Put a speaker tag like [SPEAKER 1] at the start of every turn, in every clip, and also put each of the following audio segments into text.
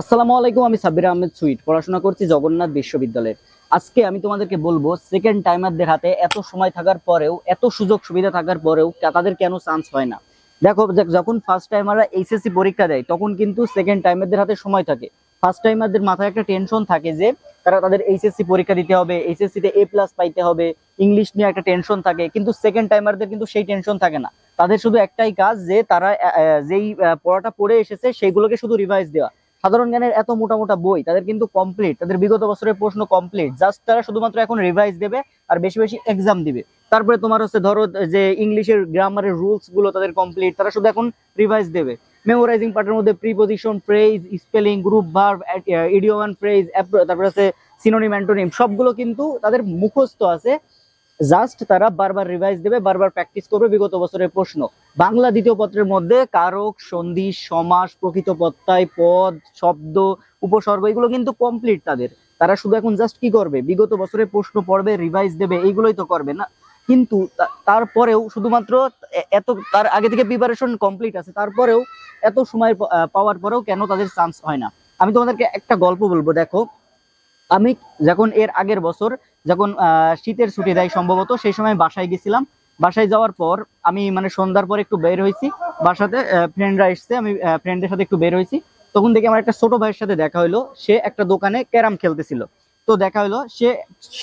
[SPEAKER 1] আসসালামু আলাইকুম, আমি সাব্বির আহমেদ সুইট। পড়াশোনা করছি জগন্নাথ বিশ্ববিদ্যালয়ের আজকে আমি তোমাদেরকে বলব সেকেন্ড টাইমারদের হাতে এত সময় থাকার পরেও, এত সুযোগ সুবিধা থাকার পরেও তাদের কেন চান্স হয় না? দেখো যখন ফার্স্ট টাইমাররা এইচএসসি পরীক্ষা দেয়, তখন কিন্তু সেকেন্ড টাইমারদের হাতে সময় থাকে। ফার্স্ট টাইমারদের মাথায় একটা টেনশন থাকে যে, তারা তাদের এইচএসসি পরীক্ষা দিতে হবে এইচএসসি তে এ প্লাস পাইতে হবে ইংলিশ নিয়ে একটা টেনশন থাকে, কিন্তু সেকেন্ড টাইমারদের কিন্তু সেই টেনশন থাকে না। তাদের শুধু একটাই কাজ যে, তারা যেই পড়াটা পড়ে এসেছে, সেইগুলোকে শুধু রিভাইজ দেওয়া। সাধারণ জ্ঞানের এত মোটা মোটা বই, তাদের কিন্তু কমপ্লিট তাদের বিগত বছরের প্রশ্ন কমপ্লিট জাস্ট তারা শুধুমাত্র এখন রিভাইজ দেবে আর বেশি বেশি এক্সাম দিবে। তারপরে তোমার হচ্ছে ধরো যে ইংলিশের গ্রামারের রুলসগুলো তাদের কমপ্লিট তারা শুধু এখন রিভাইজ দেবে। মেমোরাইজিং পার্টের মধ্যে preposition phrase spelling group verb idiom and phrase তারপরে আছে সিনোনিম অ্যান্টোনিম সবগুলো কিন্তু তাদের মুখস্থ আছে। জাস্ট তারা বারবার রিভাইজ দেবে, বারবার প্র্যাকটিস করবে, বিগত বছরের প্রশ্ন। বাংলা দ্বিতীয় পত্রের মধ্যে কারক, সন্ধি, সমাস প্রকৃত প্রত্যয় পদ, শব্দ, উপসর্গ, এগুলো কিন্তু কমপ্লিট তাদের। তারা শুধু এখন জাস্ট কি করবে? বিগত বছরের প্রশ্ন পড়বে রিভাইজ দেবে, এইগুলোই তো করবে না। কিন্তু তারপরেও শুধুমাত্র এত তার আগে থেকে প্রিপারেশন কমপ্লিট আছে, তারপরেও এত সময় পাওয়ার পরেও কেন তাদের চান্স হয় না? আমি তোমাদেরকে একটা গল্প বলব, দেখো। আমি যখন এর আগের বছর যখন শীতের ছুটি দেয় সম্ভবত, সেই সময় বাসায় গেছিলাম। বাসায় যাওয়ার পর আমি মানে সন্ধ্যার পর একটু বের হয়েছি। বাসাতে ফ্রেন্ডরা এসছে, আমি ফ্রেন্ডের সাথে একটু বের হয়েছি। তখন দেখি আমার একটা ছোট ভাইয়ের সাথে দেখা হলো। সে একটা দোকানে ক্যারাম খেলতেছিল। তো দেখা হলো, সে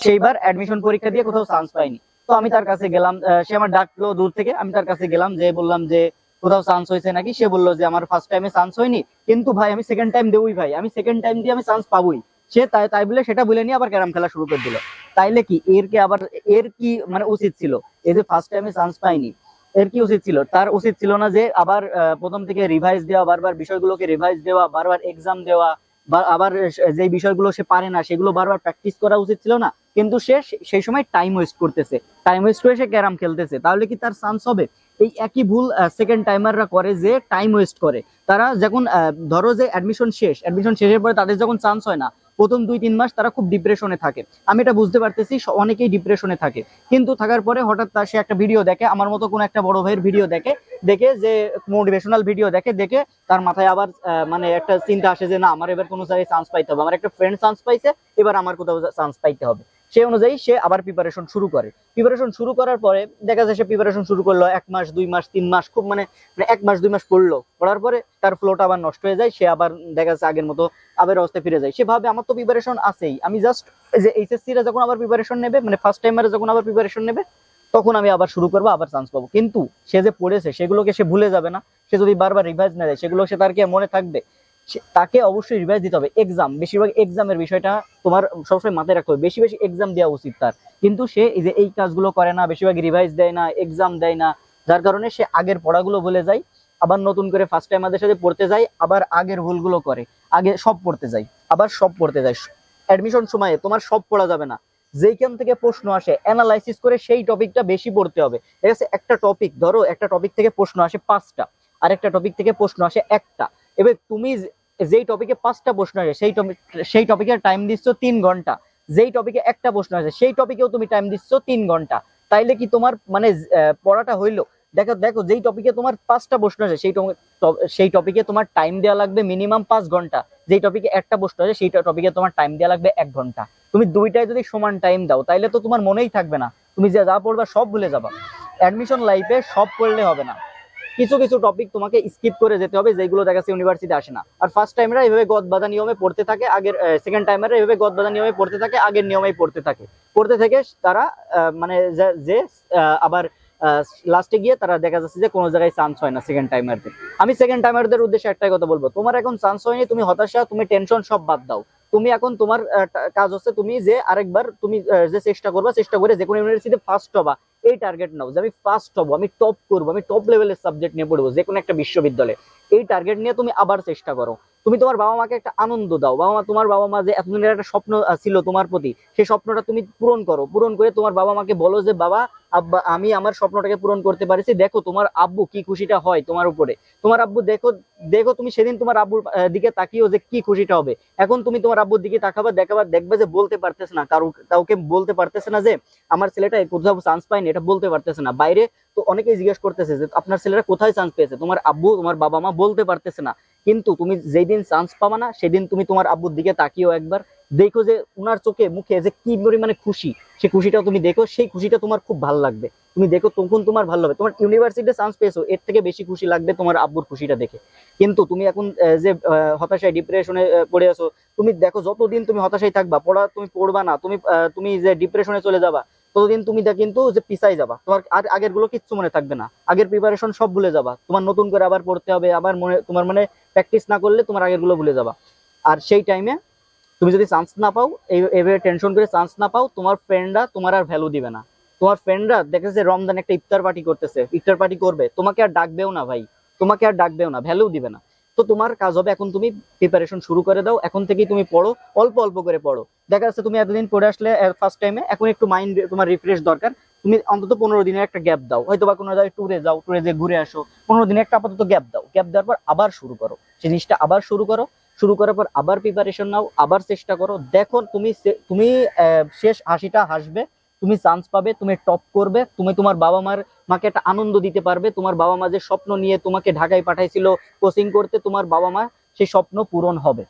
[SPEAKER 1] সেইবার অ্যাডমিশন পরীক্ষা দিয়ে কোথাও চান্স পায়নি। তো আমি তার কাছে গেলাম সে আমার ডাকলো দূর থেকে। আমি তার কাছে গেলাম, যে বললাম যে, কোথাও চান্স হয়েছে নাকি? সে বলল যে, আমার ফার্স্ট টাইমে চান্স হয়নি। কিন্তু ভাই, আমি সেকেন্ড টাইম দেবই ভাই। আমি সেকেন্ড টাইম দিয়ে আমি চান্স পাবোই। সে তাই তাই বলে সেটা বলে নিয়ে আবার ক্যারাম খেলা শুরু করে দিল। তাইলে কি? এর কি আবার, এর কি মানে উচিত ছিল? এই যে ফার্স্ট টাইমে চান্স পাইনি, এর কি উচিত ছিল? তার উচিত ছিল না যে আবার প্রথম থেকে রিভাইজ দেওয়া, বারবার বিষয়গুলোকে রিভাইজ দেওয়া, বারবার এক্সাম দেওয়া, বা আবার যে বিষয়গুলো সে পারে না, সেগুলো বারবার প্র্যাকটিস করা উচিত ছিল না। কিন্তু সে সেই সময় টাইম ওয়েস্ট করতেছে। টাইম ওয়েস্ট করে সে ক্যারাম খেলতেছে। তাহলে কি তার চান্স হবে? এই একই ভুল সেকেন্ড টাইমাররা করে যে টাইম ওয়েস্ট করে। তারা যখন ধরো যে অ্যাডমিশন শেষ অ্যাডমিশন শেষের পরে তাদের যখন চান্স হয় না প্রথম দুই, তিন মাস তারা খুব ডিপ্রেশনে থাকে। আমি এটা বুঝতে পারতেছি অনেকেই ডিপ্রেশনে থাকে। কিন্তু থাকার পরে হঠাৎ তার সে একটা ভিডিও দেখে, আমার মতো কোনো একটা বড় ভাইয়ের ভিডিও দেখে দেখে যে মোটিভেশনাল ভিডিও দেখে দেখে তার মাথায় আবার মানে একটা চিন্তা আসে যে না, আমার এবার কোনো জায়গায় চান্স পাইতে হবে। আমার একটা ফ্রেন্ড চান্স পাইছে, এবার আমার কোথাও চান্স পাইতে হবে। সেই অনুযায়ী সে আবার প্রিপারেশন শুরু করে। প্রিপারেশন শুরু করার পরে দেখা যায় সে প্রিপারেশন শুরু করল এক মাস, দুই মাস, তিন মাস, খুব মানে মানে এক মাস, দুই মাস পড়ল। পড়ার পরে তার ফ্লোটা আবার নষ্ট হয়ে যায়, সে আবার দেখা যাচ্ছে আগের মতো আবার অবস্থায় ফিরে যায়। সেভাবে আমার তো প্রিপারেশন আছেই। আমি জাস্ট যে এইচএসসি রা যখন আবার প্রিপারেশন নেবে মানে ফার্স্ট টাইমারে যখন আবার প্রিপারেশন নেবে, তখন আমি আবার শুরু করব, আবার চান্স পাবো। কিন্তু সে যে পড়েছে, সেগুলোকে সে ভুলে যাবে না। সে যদি বারবার রিভাইজ না দেয়, সেগুলো সে তার কি মনে থাকবে? সে- তাকে অবশ্যই রিভাইজ দিতে হবে এক্সাম বেশিরভাগ এক্সামের বিষয়টা তোমার সবসময় মাথায় রাখতে হবে। বেশি বেশি এক্সাম দেওয়া উচিত তার। কিন্তু সে এই যে এই কাজগুলো করে না, বেশিরভাগ রিভাইজ দেয় না এক্সাম দেয় না, যার কারণে সে আগের পড়াগুলো ভুলে যায়, আবার নতুন করে ফার্স্ট টাইম আমাদের সাথে পড়তে যায়, আবার আগের ভুলগুলো করে। আগে সব পড়তে যায়, আবার সব পড়তে যায়। অ্যাডমিশন সময়ে তোমার সব পড়া যাবে না। যেইখান থেকে প্রশ্ন আসে অ্যানালাইসিস করে সেই টপিকটা বেশি পড়তে হবে। ঠিক আছে? একটা টপিক ধরো একটা টপিক থেকে প্রশ্ন আসে পাঁচটা আর একটা টপিক থেকে প্রশ্ন আসে একটা। এবার তুমি যেই টপিকে পাঁচটা প্রশ্ন আসে, সেই টপিক সেই টপিকের টাইম দিচ্ছ তিন ঘণ্টা। যেই টপিকে একটা প্রশ্ন আসে, সেই টপিকেও তুমি টাইম দিচ্ছ তিন ঘণ্টা। তাইলে কি তোমার মানে পড়াটা হইল? দেখো দেখো, যেই টপিকে তোমার পাঁচটা প্রশ্ন আছে সেই সেই টপিকে তোমার টাইম দেওয়া লাগবে মিনিমাম পাঁচ ঘণ্টা। যেই টপিকে একটা প্রশ্ন আছে সেই টপিকে তোমার টাইম দেওয়া লাগবে এক ঘণ্টা। তুমি দুইটায় যদি সমান টাইম দাও, তাইলে তো তোমার মনেই থাকবে না। তুমি যা যা পড়বা সব ভুলে যাবা। অ্যাডমিশন লাইফে সব পড়লে হবে না। কিছু কিছু টপিক তোমাকে স্কিপ করে যেতে হবে, যেগুলো দেখা যাচ্ছে ইউনিভার্সিটি আসে না। আর ফার্স্ট টাইমরা এইভাবে গদ বাধা নিয়মে পড়তে থাকে, আগের সেকেন্ড টাইমাররা এইভাবে গদ বাধা নিয়মে পড়তে থাকে, আগের নিয়মেই পড়তে থাকে। পড়তে থেকে তারা মানে যে- আবার লাস্টে গিয়ে তারা দেখা যাচ্ছে যে কোনো জায়গায় চান্স হয় না সেকেন্ড টাইমারদের আমি সেকেন্ড টাইমারদের উদ্দেশ্যে একটাই কথা বলব, তোমার এখন চান্স হয়নি, তুমি হতাশা তুমি টেনশন সব বাদ দাও। তুমি এখন তোমার কাজ হচ্ছে তুমি যে আরেকবার তুমি যে চেষ্টা করবা, চেষ্টা করে যে কোনো ইউনিভার্সিটিতে ফার্স্ট হবা। এই টার্গেট নাও, যে আমি ফার্স্ট হব, আমি টপ করব, আমি টপ লেভেলের সাবজেক্ট নিয়ে পড়ব যে কোনো একটা বিশ্ববিদ্যালয়ে। এই টার্গেট নিয়ে তুমি আবার চেষ্টা করো। তুমি তোমার বাবা মাকে একটা আনন্দ দাও। বাবা মা, তোমার বাবা মা যে এতদিনের একটা স্বপ্ন ছিল তোমার প্রতি, সেই স্বপ্নটা তুমি পূরণ করো। পূরণ করে তোমার বাবা মাকে বলো যে, বাবা, আব্বা, আমি আমার স্বপ্নটাকে পূরণ করতে পারছি। দেখো তোমার আব্বু কি খুশিটা হয় তোমার উপরে। তোমার আব্বু দেখো দেখো তুমি সেদিন তোমার আব্বুর দিকে তাকিয়েও যে কি খুশিটা হবে। এখন তুমি তোমার আব্বুর দিকে তাকাবা, দেখাবা, দেখবে যে বলতে পারতেছে না। কারও, কাউকে বলতে পারতেছে না যে, আমার ছেলেটা কোথাও চান্স পায়নি, এটা বলতে পারতেছে না। বাইরে তো অনেকেই জিজ্ঞেস করতেছে যে, আপনার ছেলেটা কোথায় চান্স পেয়েছে? তোমার আব্বু, তোমার বাবা মা বলতে পারতেছে না। কিন্তু তুমি যেই দিন চান্স পাবা না, সেদিন তুমি তোমার আব্বুর দিকে তাকিয়েও একবার দেখো যে উনার চোখে, মুখে যে কি পরিমাণে খুশি সেই খুশিটাও তুমি দেখো, সেই খুশিটা তোমার খুব ভালো লাগবে। তুমি দেখো তখন তোমার ভালো হবে তোমার ইউনিভার্সিটিতে চান্স পেয়েছ, এর থেকে বেশি খুশি লাগবে তোমার আব্বুর খুশিটা দেখে। কিন্তু তুমি এখন যে হতাশায় ডিপ্রেশনে পড়ে আছো, তুমি দেখো যতদিন তুমি হতাশায় থাকবা, পড়া তুমি পড়বা না, তুমি তুমি যে ডিপ্রেশনে চলে যাবা ততদিন তুমি দা কিন্তু যে পিছাই যাবা। তোমার আর আগেরগুলো কিচ্ছু মনে থাকবে না। আগের প্রিপারেশন সব ভুলে যাবা। তোমার নতুন করে আবার পড়তে হবে, আবার মনে, তোমার মানে প্র্যাকটিস না করলে তোমার আগেরগুলো ভুলে যাবা। আর সেই টাইমে তুমি যদি চান্স না পাও, এই- এভাবে টেনশন করে চান্স না পাও, তোমার ফ্রেন্ডরা তোমার আর ভ্যালু দিবে না। তোমার ফ্রেন্ডরা দেখেছে রমজান একটা ইফতার পার্টি করতেছে, ইফতার পার্টি করবে। তোমাকে আর ডাকবেও না ভাই। তোমাকে আর ডাকবেও না ভ্যালু দিবে না। তো তোমার কাজ হবে, এখন তুমি প্রিপারেশন শুরু করে দাও, এখন থেকেই তুমি পড়ো, অল্প অল্প করে পড়ো। দেখা যাচ্ছে তুমি এতদিন পড়ে আসলে ফার্স্ট টাইমে এখন একটু মাইন্ড তোমার রিফ্রেশ দরকার। তুমি অন্তত পনেরো দিনের একটা গ্যাপ দাও হয়তো বা কোনো জায়গায় ট্যুরে যাও ট্যুরে যে ঘুরে আসো, পনেরো দিনের একটা আপাতত গ্যাপ দাও। গ্যাপ দেওয়ার পর আবার শুরু করো জিনিসটা আবার শুরু করো, শুরু করার পর আবার প্রিপারেশন নাও, আবার চেষ্টা করো, দেখো তুমি তুমি শেষ হাসিটা হাসবে তুমি চান্স পাবে, তুমি টপ করবে, তুমি তোমার বাবা মার, মাকে একটা আনন্দ দিতে পারবে, তোমার বাবা মা যে স্বপ্ন নিয়ে তোমাকে ঢাকায় পাঠাইছিল কোচিং করতে, তোমার বাবা মা সেই স্বপ্ন পূরণ হবে।